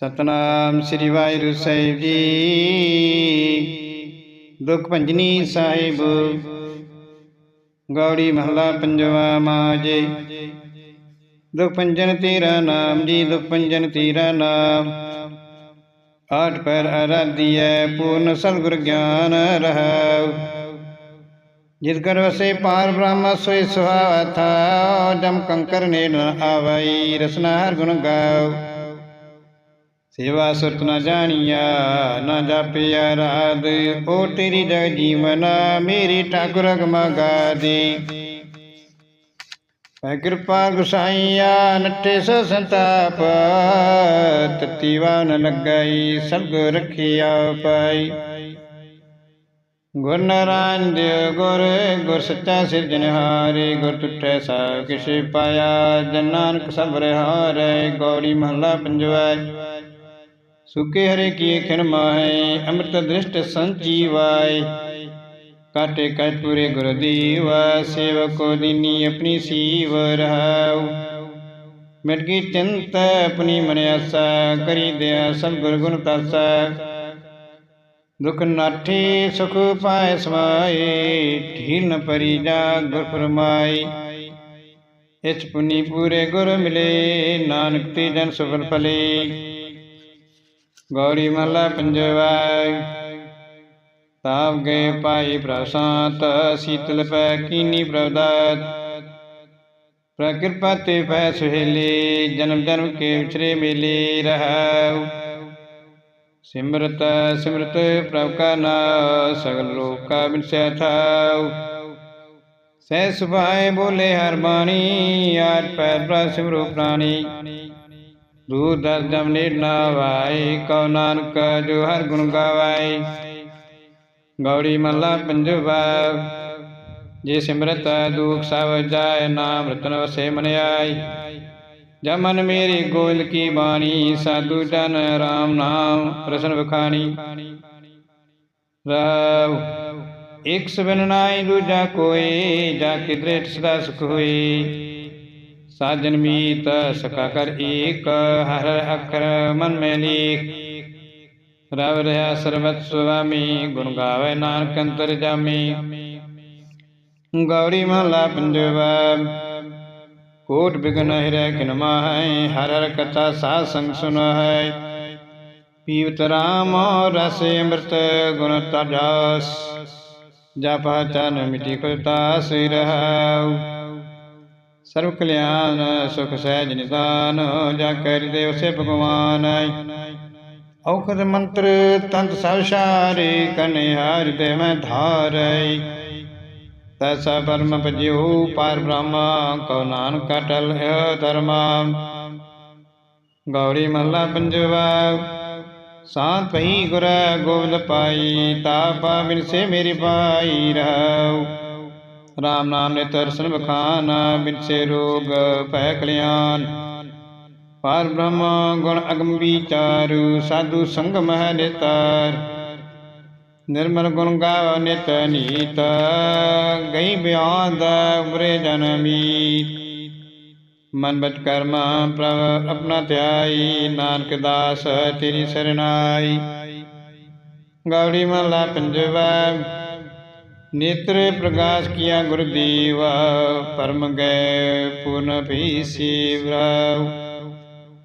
ਸਤਨਾਮ ਸ੍ਰੀ ਵਾਹਿਗੁਰੂ ਸਾਹਿਬ ਜੀ। ਦੁਖ ਭੰਜਨੀ ਸਾਹਿਬ। ਗੌੜੀ ਮਹਲਾ ਪੰਜਵਾ ਮਾਜੇ। ਦੁਖ ਭੰਜਨ ਤੇਰਾ ਨਾਮ ਜੀ, ਦੁਖ ਭੰਜਨ ਤੇਰਾ ਨਾਮ। ਆਠ ਪੈਰ ਅਰਾਧੀਐ ਪੂਰਨ ਸਤਿਗੁਰ ਗਿਆਨ ਰਹਾਉ। ਜਿਸ ਕਰ ਵਸੇ ਪਾਰ ਬ੍ਰਹਮ ਸੋਈ ਸੁਹਾਵਾ ਥਾ ਜਮ ਕੰਕਰ ਨੇ ਨ ਆਵਈ, ਰਸਨਾ ਹਰ ਗੁਣ ਗਾਉ। ਸੇਵਾ ਸੁਰਤ ਨ ਜਾਣੀਆ, ਨ ਜਾਪਿਆ ਰਾਦ ਓ ਤੇਰੀ ਜਗ ਜੀਵਨ, ਮੇਰੀ ਠਾਕੁਰ ਅਗਮਗਾ ਦੇ ਪੈ ਕਿਰਪਾ ਗੁਸਾਈਆ, ਨੱਠੇ ਸੋ ਸੰਤਾਪ। ਤਤੀ ਵਾਨ ਲੱਗਈ, ਸਭ ਰਖਿਆ ਪਾਈ। ਗੁਰ ਨਾਰਾਇਣ ਦੇਵ ਗੁਰ ਗੁਰ ਸੱਚਾ ਸਿਰਜਣਹਾਰੇ ਗੁਰ ਤੁਠੈ ਸਾ ਕਿਛ ਪਾਇਆ, ਜਨ ਨਾਨਕ ਸਭ ਰਹਾਰੇ ਗੌੜੀ ਮਹਲਾ ਪੰਜਵਾ ਸੁਕੇ ਹਰੇ ਕੀ ਖਿਨ ਮਾਹੇ, ਅੰਮ੍ਰਿਤ ਦ੍ਰਿਸ਼ਟ ਸੰਜੀਵਾਏ। ਕਾਟੇ ਕਟ ਪੂਰੇ ਗੁਰ ਦੀਵਾ ਸੇਵਕੋ ਦੀਨੀ ਆਪਣੀ ਸੀਵ ਰਹਾਉ। ਮਿਟ ਕੀ ਚਿੰਤ ਆਪਣੀ ਮਨ ਆਸਾ, ਕਰੀ ਦਿਆ ਸਭ ਗੁਰ ਗੁਣ ਤਾਸਾ। ਦੁਖ ਨਾਠੇ ਸੁਖ ਪਾਏ ਸਮਾਏ, ਢੀਲ ਨ ਪਰੀ ਜਾ ਗੁਰ ਫਰਮਾਈ ਇਚ ਪੁਨੀ ਪੂਰੇ ਗੁਰ ਮਿਲੇ, ਨਾਨਕ ਤੇ ਜਨ ਸੁਖਨ ਭਲੇ ਗੌਰੀ ਮਹਲਾ ਪੰਜਵਾ ਤਾਪ ਗਏ ਪਾਈ ਪ੍ਰਸਾਤ ਸੀਤਲ ਪੈ ਕੀਨੀ ਪ੍ਰਵਦਾਤ ਪ੍ਰਕਿਰਪਾ ਤੇ ਪੈ ਸੁਹੇਲੀ, ਜਨਮ ਜਨਮ ਕੇ ਉਚਰੇ ਮੇਲੇ ਰਹਾਉ। ਸਿਮਰਤ ਸਿਮਰਤ ਪ੍ਰਭ ਕਾ ਨਾਮ, ਸਗਲ ਲੋਕਾ ਬਿਨਸੈ ਥਾਉ। ਸਹਿ ਸੁਭਾਏ ਬੋਲੇ ਹਰ ਬਾਣੀ ਆਰ ਪੈਰ ਪ੍ਰਭ ਸਿਮਰੋ ਪ੍ਰਾਣੀ। ਦੂਰ ਦਸ ਜਮ ਨੇੜ ਨਾ ਵਾਏ ਕਉ ਨਾਨਕ ਜੋ ਹਰ ਗੁਣ ਗਾਵਾਏ ਗੌੜੀ ਮਹਲਾ ਪੰਜਵਾ ਜੇ ਸਿਮਰਤ ਦੁਖ ਸਭ ਜਾਏ, ਨਾਮ ਰਤਨ ਵਸੇ ਮਨ ਆਈ। ਜਮਨ ਮੇਰੀ ਗੋਲ ਕੀ ਬਾਣੀ, ਸਾਧੂ ਜਨ ਰਾਮ ਨਾਮ ਰਸਨ ਵਖਾਣੀ। ਰਹਾਉ ਇਕ ਸਬਨ ਨਾਈ ਦੂਜਾ ਕੋਈ, ਜਾ ਕੇ ਦ੍ਰਿਟ ਸਦਾ ਸੁਖ ਹੋਈ। ਸਾਜਨ ਮੀਤ, ਸਕਾ ਕਰ ਏਕ, ਹਰ ਅਖਰ ਮਨ ਮੈ ਲੀਕ। ਰਵ ਰਹਾ ਸਰਬਤ ਸੁਆਮੀ, ਗੁਣ ਗਾਵੇ ਨਾਨਕ ਅੰਤਰ ਜਾਮੀ। ਗੌੜੀ ਮਹਲਾ ਪੰਜਵਾ, ਕੋਟ ਬਿਗਨ ਹਿਰੈ ਕਿਨ ਮਾਹੈ, ਹਰ ਹਰ ਕਥਾ ਸਾਧ ਸੰਗ ਸੁਨ ਹੈ ਪੀਵਤ ਰਾਮ ਰਸ ਅੰਮ੍ਰਿਤ, ਗੁਣ ਤਜਾਸ ਜਪ ਚਨ ਮਿਟੀ ਕੁਤਾਸ ਰਹਾਉ। ਸਰਵ ਕਲਿਆਣ ਸੁਖ ਸਹਿਜ ਨਿਦਾਨ, ਜਾ ਕਰਿ ਦੇਵ ਸੇ ਭਗਵਾਨ ਔਖਦ ਮੰਤਰ, ਤੰਤ ਸਭ ਕਨਿਹਾਰ ਦੇ ਧਾਰੈ ਤੈਸਾ ਪਰਮ ਭਜਿਓ, ਪਾਰ ਬ੍ਰਹਮ, ਕਉ ਨਾਨਕ ਅਟਲ ਹੈ ਧਰਮਾ। ਗੌਰੀ ਮਹਲਾ ਪੰਜਵਾ ਸਾਤ ਪਈ ਗੁਰ ਗੋਬਿੰਦ ਪਾਈ ਤਾਪਾ ਬਿਨ ਸੇ ਮੇਰੀ ਪਾਈ ਰਹਾਉ। ਰਾਮ ਨਾਮ ਨੇ ਦਰਸ਼ਨ ਬਖਾਨ ਬਿਨ ਸੇ ਰੋਗ ਭੈ ਕਲਿਆਣ। ਪਾਰ ਬ੍ਰਹਮ ਗੁਣ ਅਗਮ ਵਿਚਾਰੂ, ਸਾਧੂ ਸੰਗਮ ਹੈ ਨਿਤਾਰ ਨਿਰਮਲ ਗੁਣ ਗਾਵ ਨਿਤ ਨੀਤ, ਗਈ ਬਿਆਦ ਉਬਰੇ ਜਨਮੀ ਮਨ ਬਚ ਕਰਮ ਪ੍ਰਭ ਆਪਣਾ ਧਿਆਈ, ਨਾਨਕ ਦਾਸ ਤੇਰੀ ਸਰਨਾਈ। ਗੌੜੀ ਮਹਲਾ ਪੰਜਵਾ। ਨੇਤਰ ਪ੍ਰਕਾਸ਼ ਕੀਆ ਗੁਰ ਪਰਮ ਗਏ ਪੂਰਨ ਭੀ ਸੇਵਰਾਉ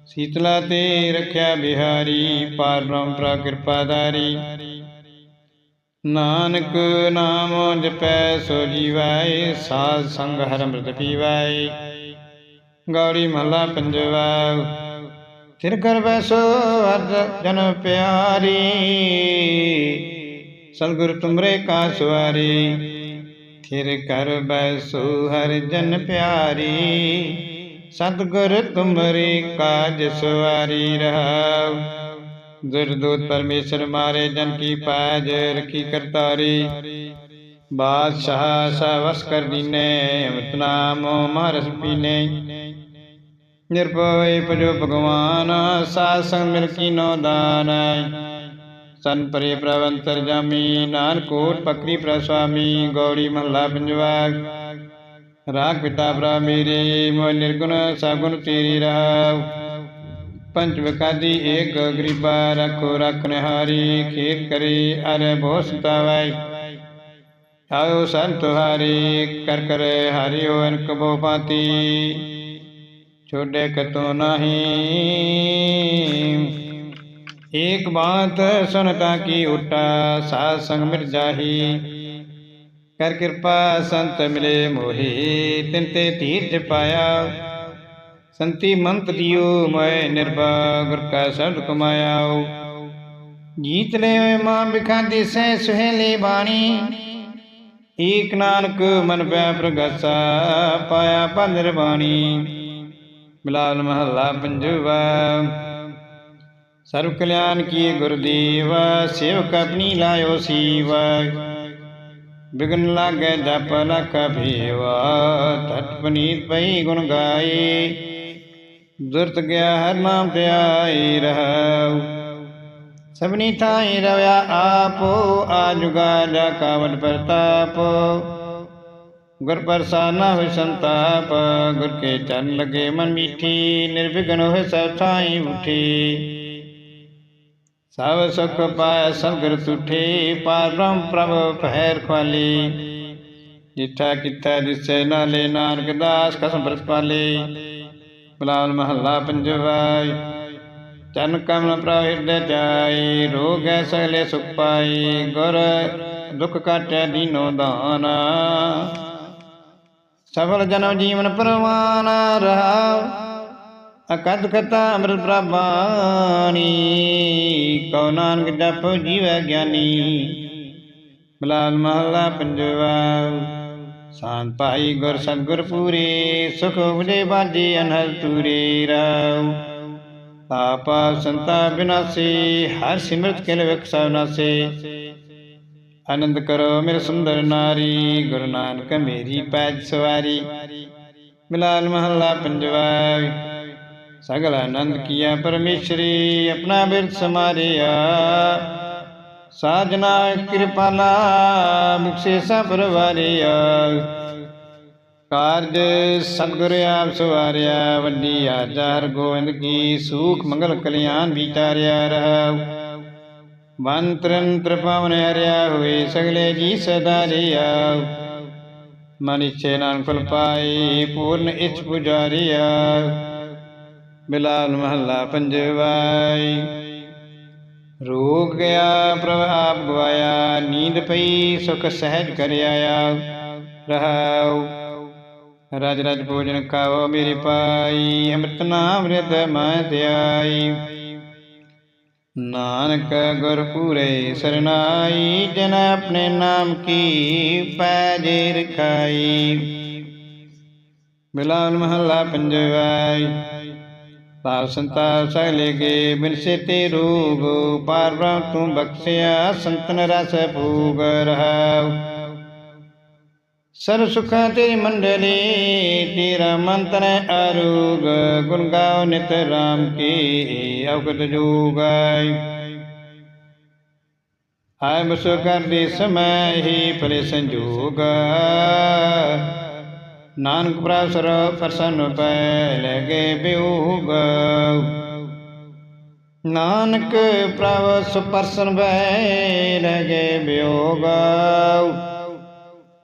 ਸੀਤਲਾ ਤੇ ਰਖਿਆ ਬਿਹਾਰੀ, ਪਾਰ ਬ੍ਰਹਮ ਕਿਰਪਾਦਾਰੀ ਨਾਨਕ ਨਾਮ ਜਪੈ ਸੋ ਜੀਵਾਏ, ਸਾਧ ਸੰਗ ਹਰ ਅੰਮ੍ਰਿਤ ਪੀਵਾਏ। ਗੌੜੀ ਮਹਲਾ ਪੰਜਵਾ ਤਿਰ ਕਰ ਬੈਸੋ ਅਰਜ ਜਨ ਪਿਆਰੀ। ਸਤਿਗੁਰ ਤੁਮਰੇ ਕਾ ਸਵਾਰੀ ਥਿਰ ਕਰ ਬੈਸੋ ਹਰ ਜਨ ਪਿਆਰੀ। ਸਤਿਗੁਰ ਤੁਮਰੇ ਕਾਜ ਸਵਾਰੀ ਰਹਾਉ। ਦੁਰਦੂਤ ਪਰਮੇਸ਼ਰ ਮਾਰੇ ਜਨ ਕੀ ਪਾਜ ਰਖੀ ਕਰਤਾਰੀ। ਬਾਦਸ਼ਾਹ ਸਵਸ ਕਰ ਦੀਨੇ ਅਮਿਤ ਨਾਮ ਮਾਰਸ ਪੀਨੇ। ਨਿਰਭਉ ਭਜੋ ਭਗਵਾਨ, ਸਾਧ ਸੰਗ ਮਿਲ ਕੀਨੋ ਦਾਨ। ਸਨ ਪਰੇ ਪ੍ਰਵੰਤਰ ਜਾਮੀ, ਨਾਨਕ ਕੋਟ ਪਕਰੀ ਪ੍ਰਸਵਾਮੀ ਗੌੜੀ ਮਹਲਾ ਪੰਜਵਾ। ਰਾਗ ਪਿਤਾ ਭਰਾ ਮੇਰੇ ਮੋ ਨਿਰਗੁਣ ਸਗੁਣ ਤੇਰੀ ਰਹਾਉ। ਪੰਚ ਬਕਾਦੀ ਏਕ ਗਰੀਬਾ ਰਖੋ ਰਖ ਨਿਹਾਰੀ, ਖੇਤ ਕਰੇ ਅਰ ਬਹੁ ਸਤਾਵੈ ਆਇਓ ਸੰਤ ਹਾਰੀ, ਕਰ ਕਰੇ ਹਰਿਓ ਅਨਕ ਬੋ ਪਾਤੀ ਛੋਡੇ ਕਤੋ ਨਹੀਂ ਏਕ ਬਾਤ ਸੁਨਤਾ ਕੀ ਉਟਾ ਸਾਧ ਸੰਗ ਮਿਟ ਜਾਹੀ। ਕਰ ਕਿਰਪਾ ਸੰਤ ਮਿਲੇ ਮੋਹੀ, ਤਿਨ ਤੇ ਧੀਰਜ ਪਾਇਆ। ਸੰਤੀ ਮੰਤ ਦਿਓ ਮੈਂ ਨਿਰਭਾ, ਗੁਰ ਕਾ ਸਬਦ ਕਮਾਇਆ ਜੀਤ ਲੈ ਮਾਂ ਬਿਖਾਂਦੀ ਸਹਿ ਸੁਹੇਲੀ ਬਾਣੀ। ਏਕ ਨਾਨਕ ਮਨ ਪੈ ਪ੍ਰਗਾਸਾ, ਪਾਇਆ ਪੰਜਰ ਬਾਣੀ ਮਿਲਾਲ ਮਹੱਲਾ ਪੰਜਵਾ ਸਰਬ ਕਲਿਆਣ ਕੀਏ ਗੁਰਦੇਵ ਸੇਵਕ ਆਪਣੀ ਲਾਇਓ ਸੀਵਾ ਬਿਗਨ ਲਾਗੇ ਜਪ ਲਖ ਭੀਵਾ ਤਟ ਪਨੀਤ ਪਈ ਗੁਣ ਗਾਏ ਦੁਰਤ ਗਿਆ ਹਰ ਨਾਮ ਤੇ ਆਈ ਰਹਾਉ ਸਭਨੀ ਥਾਈ ਰਵਿਆ ਆਪੋ ਆਜੁਗਾ ਜਾ ਕਾਵਨ ਪ੍ਰਤਾਪ ਗੁਰ ਪ੍ਰਸਾਨਾ ਹੋਇ ਸੰਤਾਪ ਗੁਰ ਕੇ ਚਰਨ ਲਗੇ ਮਨ ਮੀਠੀ ਨਿਰਵਿਘਨ ਹੋਇ ਸਭ ਥਾਈ ਉਠੀ ਸਭ ਸੁਖ ਪਾਇ ਸੰਗਰ ਤੁਠੇ ਪਾਰ ਬ੍ਰਹਮ ਪ੍ਰਭ ਪਹਿਰ ਖਵਾਲੀ ਜਿਠਾ ਕੀਤਾ ਜਿਸੇ ਨਾਲੇ, ਨਾਨਕ ਦਾਸ ਕਸਮ ਬਰਸ ਬਲਾਲ ਮਹੱਲਾ ਪੰਜਵਾ ਚਰਨ ਕਮਲ ਪ੍ਰਭ ਹਿਰਦੈ ਜਾਈ ਰੋਗੈ ਸਗਲੇ ਸੁਖ ਪਾਈ ਗੁਰ ਦੁਖ ਕਾਟੈ ਦੀਨੋ ਦਾਨ। ਸਫਲ ਜਨਮ ਜੀਵਨ ਪਰਵਾਨ ਰਹਾਉ ਅਕਦ ਕਥਾ ਅੰਮ੍ਰਿਤ ਪ੍ਰਭਾਣੀ ਕਉ ਨਾਨਕ ਜਪ ਜੀਵੈ ਗਿਆਨੀ। ਬਲਾਲ ਮਹੱਲਾ ਪੰਜਵਾ ਸਾਨ ਭਾਈ ਗੁਰ ਸਤਿਗੁਰ ਪੂਰੇ, ਸੁਖ ਉਪਜੇ ਬਾਜੇ ਅਨਹਦ ਤੂਰੇ ਰਾਉ। ਆਪਾ ਸੰਤਾ ਬਿਨਾਸੀ, ਹਰ ਸਿਮਰਤ ਕਿਲ ਵਿਖਸਾ ਨਾਸੇ। ਆਨੰਦ ਕਰੋ ਮੇਰੇ ਸੁੰਦਰ ਨਾਰੀ, ਗੁਰੂ ਨਾਨਕ ਮੇਰੀ ਪੈਜ ਸਵਾਰੀ। ਮਿਲਾਲ ਮਹੱਲਾ ਪੰਜਵਾ ਸਗਲ ਆਨੰਦ ਕੀਆ ਪਰਮੇਸ਼ਰੀ, ਆਪਣਾ ਬਿਰਤ ਸਮਾਰਿਆ ਸਾਜਨਾ ਕਿਰਪਾਲਾ ਮੁਖਸੇ ਸਭ ਪਰਵਾਰਿਆ ਕਾਰਜ ਸਤਿਗੁਰ ਆਪ ਸਵਾਰਿਆ, ਵੱਡੀ ਆਚਾਰ ਗੋਬਿੰਦ ਕੀ, ਸੂਖ ਮੰਗਲ ਕਲਿਆਣ ਵਿਚਾਰਿਆ ਰਹਾਉ। ਮੰਤਰਨ ਤ੍ਰਿਪਾਵਨ ਹਰਿਆ ਹੋਏ, ਸਗਲੇ ਜੀ ਸਦਾਰਿਆ ਮਨ ਇਛੇ ਨਾਨਕ ਫਲ ਪਾਏ, ਪੂਰਨ ਇਛ ਪੁਜਾਰਿਆ। ਬਿਲਾਲ ਮਹੱਲਾ ਪੰਜਵਾਈ। ਰੋਗ ਗਿਆ ਪ੍ਰਭ ਆਪ ਗਵਾਇਆ, ਨੀਂਦ ਪਈ, ਸੁਖ ਸਹਿਜ ਕਰ ਆਇਆ ਰਹਾਉ, ਰਜ ਰਜ ਭੋਜਨ ਖਾਓ ਮੇਰੀ ਪਾਈ, ਅੰਮ੍ਰਿਤ ਨਾਮ ਰਿਦ ਮੈਂ ਧਿਆਈ। ਨਾਨਕ ਗੁਰ ਪੂਰੇ ਸਰਨਾਈ, ਜਨ ਆਪਣੇ ਨਾਮ ਕੀ ਪੈਜੇ ਰਖਾਈ। ਬਿਲਾਲ ਮਹੱਲਾ ਪੰਜਵਾਈ। ਤਾਪ ਸੰਤਾਪ ਸਗਲੇ ਕੇ ਬਿਨਸੇ ਤੇ ਰੋਗ ਪਾਰ ਬ੍ਰਹਮ ਤੂੰ ਬਖਸ਼ਿਆ, ਸੰਤਨ ਰਸ ਭੂਗ ਰਹਾਉ। ਸਰ ਸੁਖਾਂ ਤੇਰੀ ਮੰਡਲੀ, ਤੇਰਾ ਮੰਤਨ ਅਰੂਗ ਗੁਣ ਗਾਓ ਨਿਤ ਰਾਮ ਕੀ ਅਵਗਤ ਜੋਗਾਈ ਆਇ ਬਸੋ ਕਰਦੇ ਸਮੈ ਹੀ ਪਰੇ ਸੰਜੋਗ ਨਾਨਕ ਪ੍ਰਭ ਸਰ ਪ੍ਰਸੰਨ ਪੈ ਲਗੇ ਬਿਉਗ ਨਾਨਕ ਪ੍ਰਭ ਸੁਪਰਸਨ ਬੈ ਲਗੇ ਬਿਉਗ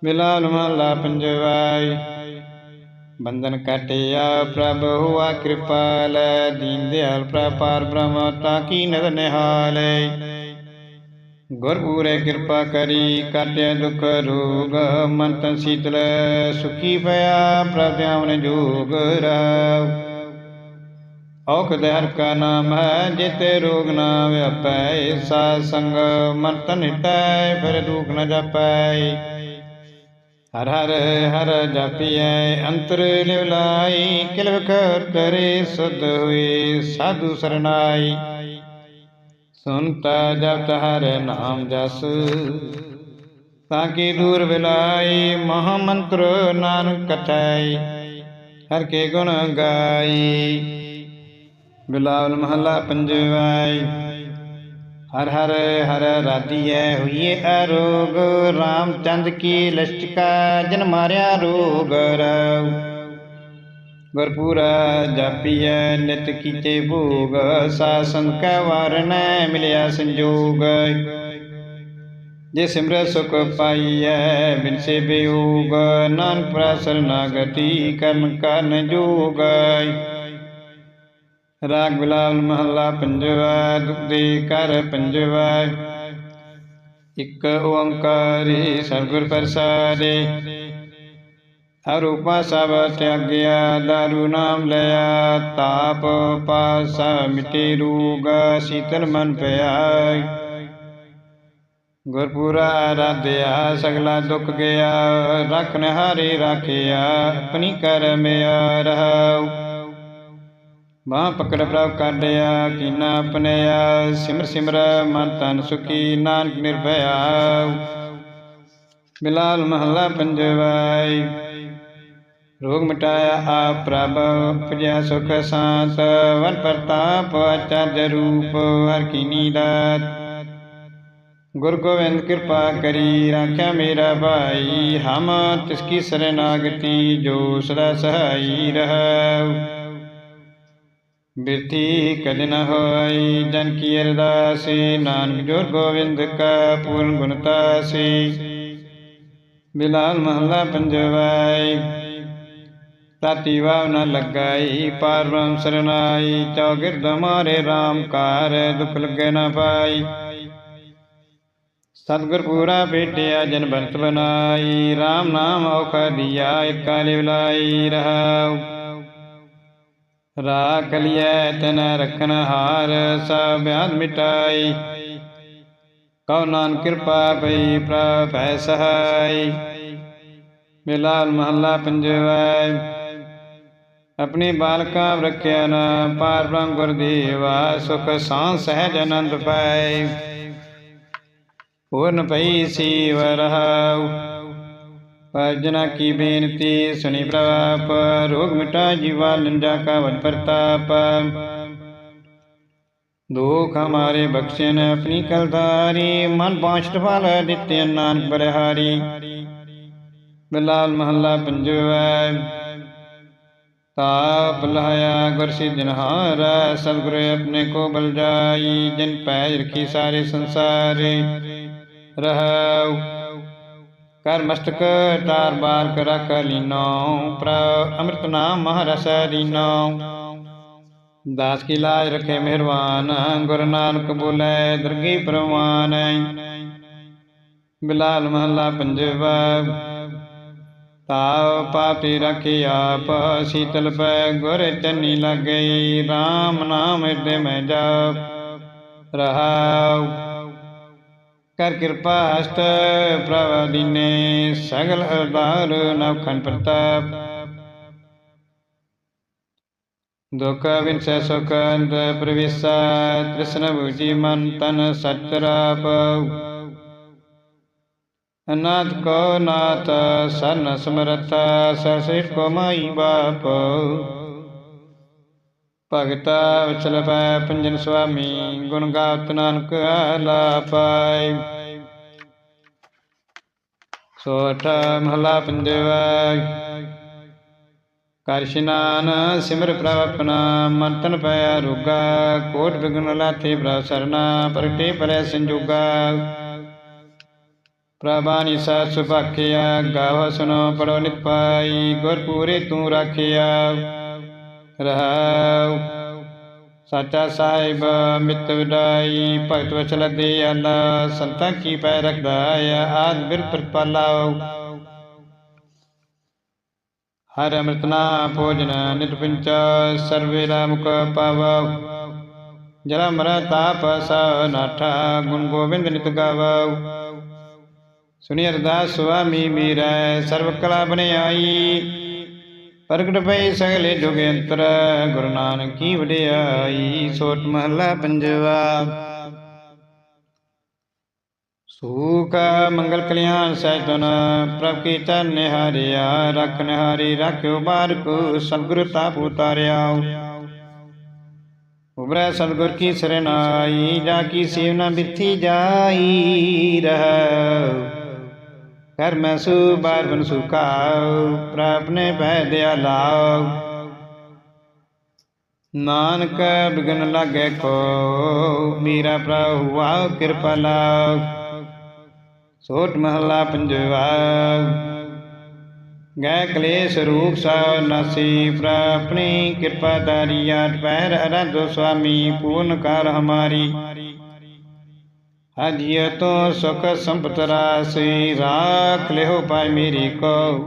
ਮਿਲਾਲ ਮਹਲਾ ਪੰਜਵਾਈ। ਬੰਧਨ ਕਟਿਆ ਪ੍ਰਭ ਹੁਆ ਕਿਰਪਾਲ ਦੀਨ ਦਿਆਲ ਪ੍ਰਭ ਪਾਰ ਬ੍ਰਹਮ ਤਾ ਕੀ ਨਦ ਨਿਹਾਲੇ। ਗੁਰਪੂਰੇ ਕਿਰਪਾ ਕਰੀ, ਕਾਟਿਆ ਦੁਖ ਰੋਗ ਮਨ ਤਨ ਸੀਤਲ, ਸੁਖੀ ਭਇਆ ਪ੍ਰਭ ਧਿਆਵਨ ਜੋਗ ਰਾਵ ਔਖਦ ਹਰ ਕਾ ਨਾਮ ਹੈ, ਜਿਤੇ ਰੋਗ ਨਾ ਵਿਆਪੈ, ਸਾਧ ਸੰਗ ਮਨ ਤਨ ਹਿਟੈ ਫਿਰ ਦੁਖ ਨ ਜਾਪੈ। ਹਰ ਹਰ ਹਰ ਜਪੀਐ, ਅੰਤਰ ਲਿਵ ਲਾਈ ਕਿਲ ਵਖਰ ਕਰੇ, ਸੁਧ ਹੋਏ, ਸਾਧੂ ਸਰਨਾਈ। ਸੁਨਤਾ ਜਪਤ ਹਰ ਨਾਮ ਜਸ, ਤਾਂ ਕੀ ਦੂਰ ਵਿਲਾਈ ਮਹਾ ਮੰਤਰ ਨਾਨਕ ਕਥਾਈ, ਹਰ ਕੇ ਗੁਣ ਗਾਈ। ਬਿਲਾਵਲ ਮਹਲਾ ਪੰਜਵਾਈ, ਹਰ ਹਰ ਹਰ ਰਾਧੀਐ ਹੋਈਏ ਅਰੋਗ ਰਾਮਚੰਦ ਕੀ ਲਸ਼ਟਕਾ ਜਨ ਮਾਰਿਆ ਰੋਗ ਰਉ ਗੁਰਪੂਰਾ ਜਾਪੀਐ, ਨਿਤ ਕੀਤੇ ਭੋਗ। ਸਾ ਕੈ ਵਾਰਨੈ, ਮਿਲਿਆ ਸੰਜੋਗ। ਜੇ ਸਿਮਰਤ ਸੁਖ ਪਾਈਐ ਬਿਨ ਸੇ ਬਿਯੋਗ ਨਾਨਕ ਪ੍ਰਸਰ ਨਾਗਤੀ ਕਰਮ ਕਰਨ ਜੋਗ। ਰਾਗ ਬਿਲਾਵਲ ਮਹੱਲਾ ਪੰਜਵਾ ਦੁਖਦੇ ਕਰ ਪੰਜਵਾ। ਇਕ ਓੰਕਾਰੀ ਸਤਿਗੁਰ ਪ੍ਰਸਾਦੇ। ਅਰੂਪਾ ਸਭ ਤਿਆਗਿਆ, ਦਾਰੂ ਨਾਮ ਲਿਆ, ਤਾਪ ਪਾਸਾ ਮਿਟੇ ਰੂਗ, ਸੀਤਲ ਮਨ ਪਿਆ ਗੁਰਪੂਰਾ ਆਰਾਧਿਆ ਸਗਲਾ ਦੁੱਖ ਗਿਆ ਰਖਨ ਹਾਰੇ ਰਾਖਿਆ, ਆਪਣੀ ਕਰਮਿਆ ਰਹਾਉ ਬਾਹ ਪਕੜ ਪ੍ਰਭ ਕਾਢਿਆ, ਕੀਨਾ ਆਪਣਿਆ ਸਿਮਰ ਸਿਮਰ ਮਨ ਤਨ ਸੁਖੀ, ਨਾਨਕ ਨਿਰਭਇਆ ਬਿਲਾਲ ਮਹੱਲਾ ਪੰਜਵਾਈ। ਰੋਗ ਮਿਟਾਇਆ ਆਪ ਪ੍ਰਭ ਪ੍ਰਿਆ ਸੁਖ ਸਾਤ ਵਨ ਪ੍ਰਤਾਪ ਅਚਜ ਰੂਪ ਹਰ ਕੀਨੀ ਦਾਤ ਗੁਰ ਗੋਬਿੰਦ ਕਿਰਪਾ ਕਰੀ ਰਾਖਿਆ ਮੇਰਾ ਭਾਈ ਹਮ ਤਿਸ ਕੀ ਸਰਨਾਗਤੀ ਜੋ ਸਦਾ ਸਹਾਈ ਰਹਉ ਬਿਰਤੀ ਕਦ ਨ ਹੋਈ ਜਨ ਕੀ ਅਰਦਾਸੀ ਨਾਨਕ ਜੋਰ ਗੋਬਿੰਦ ਕਾ ਪੂਰਨ ਗੁਣਤਾਸੀ ਬਿਲਾਲ ਮਹੱਲਾ ਪੰਜਵਾਈ ਤਾਤੀ ਵਾਵ ਨ ਲਗਾਈ ਪਾਰ ਬ੍ਰਹਮ ਸਰਨਾਈ ਚੌਗਿਰਦ ਮਾਰੇ RAM ਕਾਰ ਦੁਖ ਲਗੇ ਨ ਪਾਈ। ਸਤਿਗੁਰ ਪੂਰਾ ਭੇਟਿਆ, ਜਨ ਬੰਤ ਬਨਾਈ RAM ਨਾਮ ਔਖ ਦਿਆ, ਇਕ ਕਾਲੇ ਵਿਲਾਈ ਰਹਾਉ। ਰਾਖ ਲਿਐ, ਤਨ ਰਖਨ ਹਾਰ, ਸਭ ਮਿਟਾਈ। ਕਉ ਨਾਨਕ ਕਿਰਪਾ ਪਈ, ਪ੍ਰਭੈ ਸਹਾਈ। ਮਿਲਾਲ ਮਹੱਲਾ ਪੰਜਵੈ ਆਪਣੀ ਬਾਲਕਾ ਰੱਖਿਆ ਨਾ, ਪਾਰ ਬ੍ਰਹਮ ਗੁਰਦੇਵਾ ਸੁਖ ਸਾਂ ਸਹਿਜ ਆਨੰਦ ਪਾਏ। ਪੂਰਨ ਪਈ ਸੀਵ ਰਹਾਉ। ਪਰਜਨਾ ਕੀ ਬੇਨਤੀ ਸੁਣੀ ਪ੍ਰਭ ਰੋਗ ਮਿਟਾ ਜੀਵਾ ਲੰਜਾ ਕਾ ਵਨ ਪ੍ਰਤਾਪ। ਦੁਖ ਹਮਾਰੇ ਬਖਸ਼ੇ ਨੇ, ਆਪਣੀ ਕਲਦਾਰੀ, ਮਨ ਪਾਂਚਟ ਫਲ ਦਿੱਤੇ ਨਾਨਕ ਬਰਿਹਾਰੀ। ਬਿਲਾਲ ਮਹੱਲਾ ਪੰਜਵੈ ਤਾਪ ਲਹਾਇਆ ਗੁਰ ਸਿਧਨਹਾਰ ਸਤਿਗੁਰ ਆਪਣੇ ਕੋ ਬਲ ਜਾਈ, ਜਿਨ ਪੈ ਰਖੀ ਸਾਰੇ ਸੰਸਾਰੇ। ਰਹਾਉ ਕਰ ਮਸਤਕ ਤਾਰ ਬਾਰ ਕਰ ਰਖ ਲੀਨੋ ਪ੍ਰ ਅੰਮ੍ਰਿਤ ਨਾਮ ਮਹਾਰਸ ਦੀਨੋ ਦਾਸ ਕੀ ਲਾਜ ਰਖੇ ਮਿਹਰਬਾਨ, ਗੁਰੂ ਨਾਨਕ ਬੋਲੇ ਦਰਗੀ ਪ੍ਰਵਾਨ। ਬਿਲਾਲ ਮਹੱਲਾ ਪੰਜਵਾ। ਤਾਉ ਪਾਪੀ ਰਖੀ ਆਪ, ਸੀਤਲ ਪੈ ਗੁਰ ਚੰਨੀ ਲਗਈ RAM ਨਾਮ ਹਿਰਦੇ ਮੈਂ ਜਾਪ, ਰਹਾਉ। ਕਰ ਕਿਰਪਾ ਹਸਤ ਪ੍ਰਭ ਦੀਨੇ, ਸਗਲ ਅਵਤਾਰ ਨਵਖਨ ਪ੍ਰਤਾਪ। ਦੁਖ ਵਿਨਸੈ ਸੁਖ ਅੰਤ ਪ੍ਰਵੇਸਾ, ਤ੍ਰਿਸ਼ਨ ਬੁਝੀ ਮਨ ਤਨ ਸਤਰਾਪ ਅਨਾਥ ਕੋ ਨਾਥ ਸਰਨ ਸਮਰਥਾ ਸਰਸਿਟ ਕੋ ਮਾਈ ਬਾਪ। ਭਗਤਾ ਵਿਚਲ ਪੈ ਪੰਜਨ ਸੁਆਮੀ, ਗੁਣ ਗਾਵਤ ਨਾਨਕ ਆਲਾਪਾਈ ਸੋਠ ਮਹਲਾ ਪੰਜਵਾ, ਕਰ ਇਸ਼ਨਾਨ ਸਿਮਰ ਪ੍ਰਭ ਆਪਣਾ ਮਨ ਤਨ ਪਿਆ ਰੋਗਾ, ਕੋਟ ਬਿਗਨ ਲਾਥੇ ਪ੍ਰਭ ਸਰਨਾ ਪ੍ਰਗਟੇ ਪਰੈ ਸੰਜੋਗਾ। ਪ੍ਰਭਾ ਸਾ ਸੁਭਾਖਿਆ ਗਾਵ ਸੁਨੋ ਪੜੋ ਨਿਤ ਪਾਈ ਗੁਰ ਪੂਰੇ ਤੂੰ ਰਾਖਿਆ। ਰਹਾਉ ਸਾਚਾ ਸਾਹਿਬ, ਮਿਤ ਵਿਡਾਈ ਭਗਤ ਵਚਲ ਦੇ ਆਲਾ ਸੰਤਾਂ ਕੀ ਪੈ ਰਖਦਾ ਆਦ ਬਿਰ ਪ੍ਰਤਪਾਲਾਉ ਹਰ ਅੰਮ੍ਰਿਤਨਾ ਭੋਜਨ ਨਿਤ ਪਿੰਚ, ਸਰਵੇ ਰਾਮੁਖ ਪਾਵਉ। ਜਰਾ ਮਰ ਤਾਪ ਸ ਨਾਠਾ, ਗੁਣ ਗੋਬਿੰਦ ਨਿਤ ਗਾਵਉ। ਸੁਣੀ ਅਰਦਾਸ ਸੁਆਮੀ ਮੀਰੈ ਸਰਬ ਕਲਾ ਬਨਿਆਈ ਪ੍ਰਗਟ ਪਈ ਸਗਲੇ ਜੁਗੇੰਤਰ ਗੁਰੂ ਨਾਨਕ ਕੀ ਵਡਿਆਈ, ਸੋਟ ਮਹਲਾ ਪੰਜਵਾ। ਸੂਖ, ਮੰਗਲ ਕਲਿਆਣ ਸਹਿਤਨ ਪ੍ਰਭ ਕੀ ਚਰਨ ਨਿਹਾਰਿਆ, ਰਖ ਨਿਹਾਰੀ ਰਖਿਓ ਬਾਰਕ ਸਤਿਗੁਰ ਤਾਪ ਉਤਾਰਿਆ ਉਬਰੈ ਸਤਿਗੁਰ ਕੀ ਸਰਨਾਈ, ਜਾ ਕੀ ਸੇਵਨਾ ਬਿਥੀ ਜਾਈ ਰਹਿ। ਕਰ ਮੈਂ ਸੂ ਬਾਰ ਬਨ ਸੁਖਾਉ ਪ੍ਰਭ ਨੇ ਭੈ ਦਿਆ ਲਾਉ। ਨਾਨਕ ਬਿਗਨ ਲਾਗੇ ਕੋ ਮੇਰਾ ਪ੍ਰਭੂ ਹੁਆ ਕਿਰਪਾ ਕਿਰਪਾਲਾ ਸੋਟ ਮਹਲਾ ਪੰਜਵਾ ਗੈ ਕਲੇਸ਼ ਰੂਪ ਸਾ ਨਾਸੀ ਪ੍ਰਾਪਣੀ ਕਿਰਪਾ ਦਾਰੀਆ ਪੈਰ ਅਰੰਦੋ ਸੁਆਮੀ ਪੂਰਨ ਕਰ ਹਮਾਰੀ। ਹਜਿය ਤੋ ਸੁਖ ਸੰਪਤ ਰਾਸੀ ਰਾਖ ਲਿਓ ਪਾਈ ਮੇਰੀ ਕੋ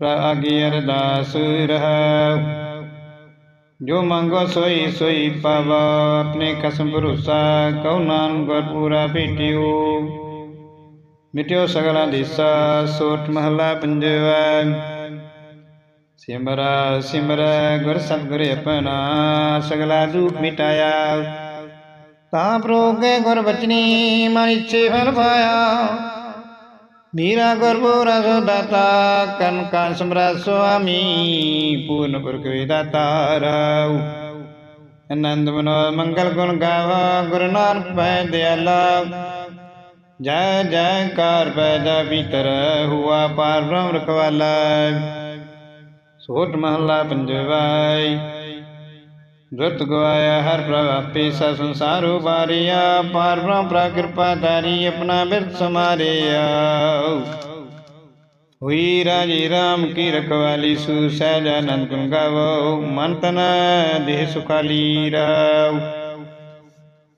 ਪ੍ਰਾਗੀ ਅਰਦਾਸ ਰਹਾ ਜੋ ਮੰਗੋ ਸੋਈ ਸੋਈ ਪਾਵਾ ਆਪਣੇ ਕਸਮ ਭਰੋਸਾ ਕਉ ਨਾਨਕ ਗੁਰ ਪੂਰਾ ਭੇਟਿਓ ਮਿਟਿਓ ਸਗਲਾ ਦਿਸਾ ਸੋਟ ਮਹਲਾ ਪੰਜਵਾ ਸਿਮਰਾ ਸਿਮਰ ਗੁਰ ਸਤਿਗੁਰ ਆਪਣਾ ਸਗਲਾ ਦੁਖ ਮਿਟਾਇਆ ਤਾਂ ਪ੍ਰੋਗੇ ਗੁਰ ਬਚਨੀ, ਮਨ ਇੱਛੇ ਫਲ ਪਾਇਆ। ਮੀਰਾ ਗੁਰ ਸੋ ਦਾਤਾ ਕਨ ਕਾ ਸਮਰਾ ਸੁਆਮੀ, ਪੂਰਨ ਪੁਰਖ ਵਿਦਾਤਾ ਰਾਉ। ਆਨੰਦ ਮਨੋ ਮੰਗਲ ਗੁਣ ਗਾਵਾ, ਗੁਰੂ ਨਾਨਕ ਪੈ ਦਿਆਲਾ। ਜੈ ਜੈਕਾਰ ਪੈਦਾ ਭੀਤਰ, ਹੁਆ ਪਾਰ ਬ੍ਰਹਮ ਰਖਵਾਲਾ। ਸੋਟ ਮਹਲਾ ਪੰਜਵਾਈ। ਦੁਰਤ ਗਵਾਇਆ, ਹਰ ਪ੍ਰਭ ਆਪੇ ਸਾ ਸੰਸਾਰ ਉਬਾਰਿਆ ਪਾਰ ਬ੍ਰਹਮ ਪ੍ਰਾ ਕਿਰਪਾ ਧਾਰੀ, ਆਪਣਾ ਬਿਰਤ ਸਮਾਰਿਆ ਹੋਈ ਰਾਜੀ ਰਾਮ ਕੀ ਰਖਵਾਲੀ, ਸੂ ਸਹਿਜ ਆਨੰਦ ਗੁਣ ਗਾਵੋ। ਮਨ ਤਨ ਦੇਹ ਸੁਖਾਲੀ ਰਹਾਉ।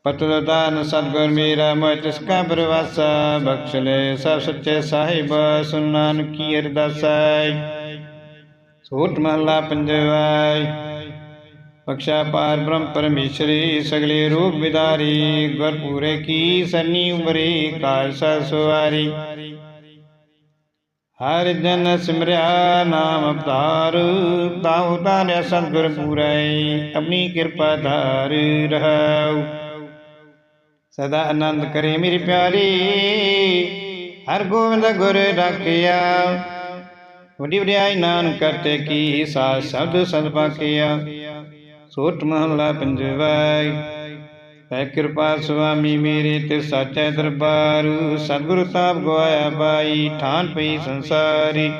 ਪਤਲ ਦਾਨ, ਸਤਗੁਰ ਮੇਰਾ ਮੋਇ ਤਿਸ ਕਾ ਪ੍ਰਵਾਸਾ। ਬਖਸ਼ ਲੈ ਸਭ ਸੱਚੇ ਸਾਹਿਬ ਸੁਨਾਨ ਕੀ ਅਰਦਾਸੈ ਸੋਟ ਮਹਲਾ ਪੰਜਵਾਈ। ਬਖਸ਼ਾ ਪਾਰ ਬ੍ਰਹਮ ਪਰਮੇਸ਼ਰੀ, ਸਗਲੇ ਰੂਪ ਵਿਦਾਰੀ ਗੁਰ ਪੂਰੇ ਕੀ ਸੰਨੀ ਉਮਰੀ ਕਾਲ ਸਵਾਰੀ। ਹਰ ਜਨ ਸਿਮਰਿਆ ਨਾਮ ਅਵਤਾਰ, ਤਾਉ ਤਾਰਿਆ ਸਤਿਗੁਰ ਪੂਰੈ ਆਪਣੀ ਕਿਰਪਾ ਧਾਰ ਰਹਾਉ। ਸਦਾ ਆਨੰਦ ਕਰੇ ਮੇਰੀ ਪਿਆਰੀ, ਹਰ ਗੋਬਿੰਦ ਗੁਰ ਰਾਖਿਆ ਵੱਡੀ ਵਡਿਆਈ ਨਾਨਕ ਕਰਤੇ ਕੀ ਸਾ ਸ਼ਬਦ ਸਦ ਪਾਕਿਆ ਸੋਟ ਮਹਲਾ ਪੰਜਵਾਈ। ਪੈ ਕਿਰਪਾ ਸੁਆਮੀ ਮੇਰੇ ਤੇ ਸਾਚੈ ਦਰਬਾਰੂ, ਸਤਿਗੁਰ ਸਾਹਿਬ ਗਵਾਇਆ ਬਾਈ, ਠਾਨ ਪਈ ਸੰਸਾਰੀ।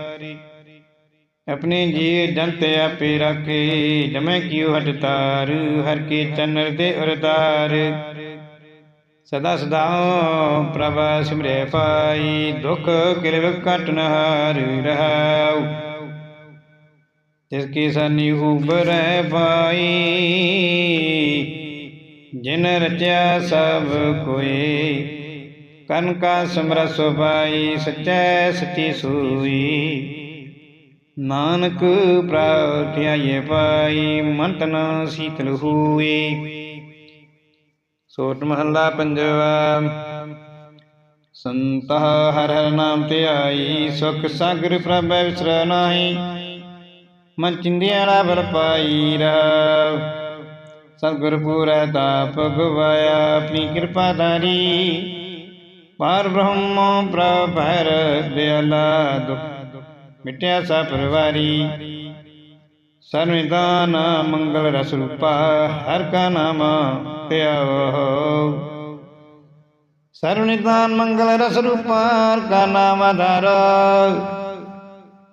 ਆਪਣੇ ਜੀ ਜੰਤ ਆਪੇ ਰਾਖੇ, ਜਮੈ ਕੀਓ ਹਟ ਤਾਰ ਹਰ ਕੀ ਚੰਨਰ ਦੇ ਉਰਤਾਰ ਸਦਾ ਸਦਾ ਪ੍ਰਭ ਸਿਮਰੇ ਪਾਈ, ਦੁਖ ਕਿਰਵ ਕਟਨ ਹਾਰ ਰਹਾਉ। ਜਿਸ ਕੀ ਸਨੀ ਉਬਰੈ ਪਾਈ ਜਿਨ ਰਚਿਆ ਸਭ ਕੋਈ। ਕਨ ਕਾ ਸਮਰਸ ਪਾਈ ਸਚੈ ਸਚੀ ਸੂਈ। ਨਾਨਕ ਪ੍ਰਾਪਤਿਆਏ ਪਾਈ ਮਨ ਤਨ ਸੀਤਲ ਹੋਈ। ਸੋਟ ਮਹੱਲਾ ਪੰਜਵਾ, ਸੰਤ ਹਰ ਹਰ ਨਾਮ ਧਿਆਈ ਸੁਖ ਸਾਗਰ ਪ੍ਰਭ ਵਿਸਰ ਨਾਹੀ। ਮਨ ਚਿੰਦਿਆੜਾ ਬਲ ਸਤਿਗੁਰ ਪੂਰੈ ਤਾਪ ਗਵਾਇਆ, ਆਪਣੀ ਕਿਰਪਾ ਧਾਰੀ। ਪਾਰ ਬ੍ਰਹਮ ਪ੍ਰਭ ਹਰ ਦਿਆਲਾ ਦੁਖ, ਮਿਟਿਆ ਸਾ ਪਰਵਾਰੀ। ਸਰਵਿਦਾਨ ਮੰਗਲ ਰਸ ਰੂਪਾ, ਹਰ ਕਾ ਨਾਮ ਧਿਆਵੋ ਸਰਵਿਦਾਨ ਮੰਗਲ ਰਸ ਰੂਪਾ, ਹਰ ਕਾ ਨਾਮ ਧਾਰਾ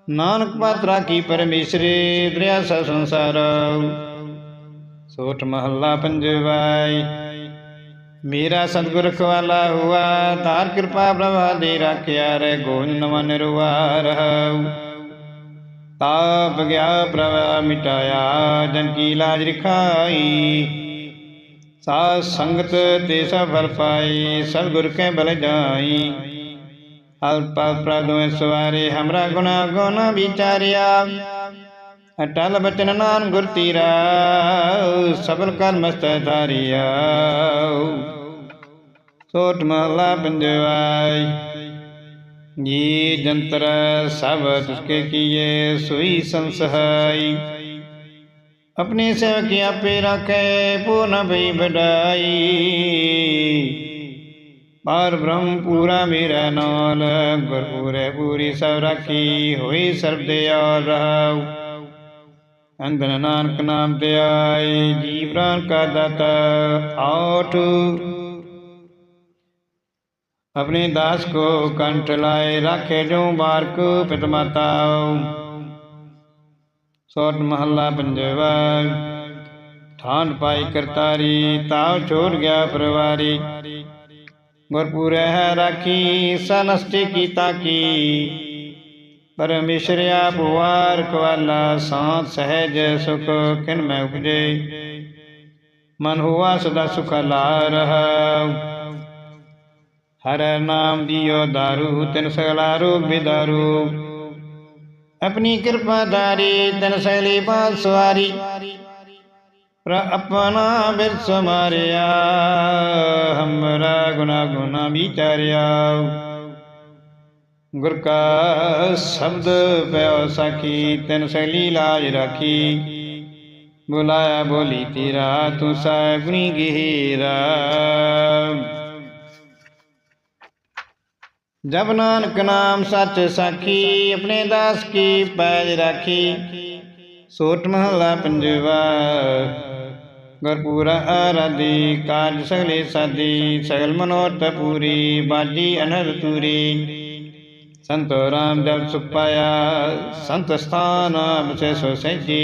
ਨਾਨਕ ਪਾਤਰਾ ਕੀ ਪਰਮੇਸ਼ਰੀ, ਦਰਿਆ ਸਾ ਸੰਸਾਰ। ਸੋਠ ਮਹੱਲਾ ਪੰਜਵਾਈ। ਮੇਰਾ ਸਤਿਗੁਰ ਖਵਾਲਾ ਹੁਆ ਤਾਰ ਕਿਰਪਾ ਪ੍ਰਭਾ ਦੇ ਰਾਖਿਆ ਰੇ ਗੋਨ ਨਵ ਨਿਰਵਾਰ ਹਉ। ਤਾਪ ਗਿਆ ਪ੍ਰਭਾ ਮਿਟਾਇਆ, ਜਨ ਕੀ ਲਾਜ ਰਖਾਈ। ਸਾਧ ਸੰਗਤ ਤੇ ਸਫਲ ਪਾਈ, ਸਤਿਗੁਰ ਕੇ ਬਲ ਜਾਈ। ਅਲਪ ਪ੍ਰਦੋਇ ਸਵਾਰੇ ਹਮਰਾ ਗੁਨਾ ਗੁਣ ਵਿਚਾਰਿਆ। ਅਟਲ ਬਚਨ ਨਾਮ ਗੁਰ ਤੀਰਾ, ਸਬਲ ਕਰ ਮਸਤ ਧਾਰਿਆ। ਸੋਟ ਮਹਲਾ ਪੰਜਵਾਈ, ਜੀ ਜੰਤਰ ਸਭ ਤੁਸਕੇ ਕੀਏ, ਸੋਈ ਸੰਸਹਾਈ। ਆਪਣੀ ਸੇਵਕ ਆਪੇ ਰੱਖੇ, ਪੂਰਨ ਭਈ ਵਡਾਈ। ਪਾਰ ਬ੍ਰਹਮ ਪੂਰਾ ਮੇਰਾ ਨਾਲ, ਗੁਰਪੂਰੇ ਪੂਰੀ ਸਭ ਰਾਖੀ ਹੋਈ ਸਰਬ ਦਿਆਲ ਰਹਾਉ ਅੰਗਨ ਨਾਨਕ ਨਾਮ ਤੇ ਜੀਵ ਰਾਨ ਕਾ ਦਾਤਾ ਆਠ। ਆਪਣੇ ਦਾਸ ਕੋ ਕੰਠ ਲਾਏ, ਰੱਖੇ ਜੋ ਮਾਰਕ ਪਿਤ ਮਾਤਾ ਸੋਟ ਮਹੱਲਾ ਪੰਜਵਾ ਥਾਨ ਪਾਈ ਕਰਤਾਰੀ ਤਾਉ ਛੋੜ ਗਿਆ ਪਰਵਾਰੀ। ਗੁਰਪੂਰੈ ਹੈ ਰਾਖੀ ਸਨਸਟੀ ਕੀਤਾ ਕੀ ਪਰਮੇਸ਼ਰਿਆ ਪੁਵਾਰ ਕਵਾਲਾ ਸਾਥ ਸਹਿਜ ਸੁਖ ਕਿਨ ਮੈਂ ਉਪਜੇ ਮਨ ਹੁਆ ਸਦਾ ਸੁਖ ਲਾ ਰਹਾ ਹਰ ਨਾਮ ਦਿਓ ਦਾਰੂ ਤਿਨ ਸਗਲਾ ਰੂਪ ਬਿਦਾਰੂ ਆਪਣੀ ਕਿਰਪਾ ਧਾਰੀ ਤਨ ਸਗਲੀ ਬਾਤ ਸਵਾਰੀ ਪਰ ਆਪਣਾ ਬਿਰਸ ਮਾਰਿਆ, ਹਮਰਾ ਗੁਨਾ ਗੁਨਾ ਵਿਚਾਰਿਆ ਗੁਰ ਕਾ ਸ਼ਬਦ ਪਿਓ ਸਾਖੀ, ਤਨ ਸਗਲੀ ਲਾਜ ਰਾਖੀ। ਬੁਲਾਇਆ ਬੋਲੀ ਤੇਰਾ, ਤੂੰ ਸਗਣੀ ਗਹਿਰਾ। ਜਬ ਨਾਨਕ ਨਾਮ ਸੱਚ ਸਾਖੀ, ਆਪਣੇ ਦਾਸ ਕੀ ਪੈਜ ਰਾਖੀ। ਸੋਟ ਮਹਲਾ ਪੰਜਵਾ ਗੁਰਪੂਰਾ ਆਰਾਧੀ ਕਾਜ ਸਗਲੇ ਸਾਦੀ ਸਗਲ ਮਨੋਰਥ ਪੂਰੀ ਬਾਜੀ ਅਨਹਦ ਤੂਰੀ ਸੰਤੋ ਰਾਮ ਜਬ ਸੁਪਾਇਆ ਸੰਤ ਸਥਾਨ ਬਸੇ ਸੋ ਸੈਜੀ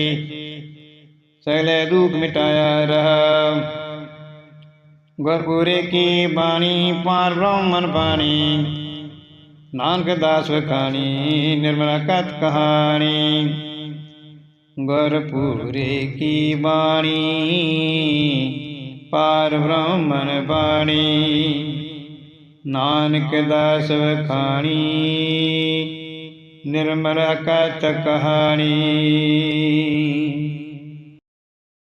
ਸਗਲੇ ਦੁਖ ਮਿਟਾਇਆ ਰਹਾ ਗੁਰਪੂਰੇ ਕੀ ਬਾਣੀ ਪਾਰ ਬ੍ਰਹਮਨ ਬਾਣੀ ਨਾਨਕ ਦਾਸ ਵਖਾਣੀ ਨਿਰਮਲਾ ਕਤ ਕਹਾਣੀ ਗੁਰਪੂਰੇ ਕੀ ਬਾਣੀ? ਪਾਰ ਬ੍ਰਹਮਨ ਬਾਣੀ। ਨਾਨਕ ਦਾਸ ਵਖਾਣੀ। ਨਿਰਮਲ ਕਤ ਕਹਾਣੀ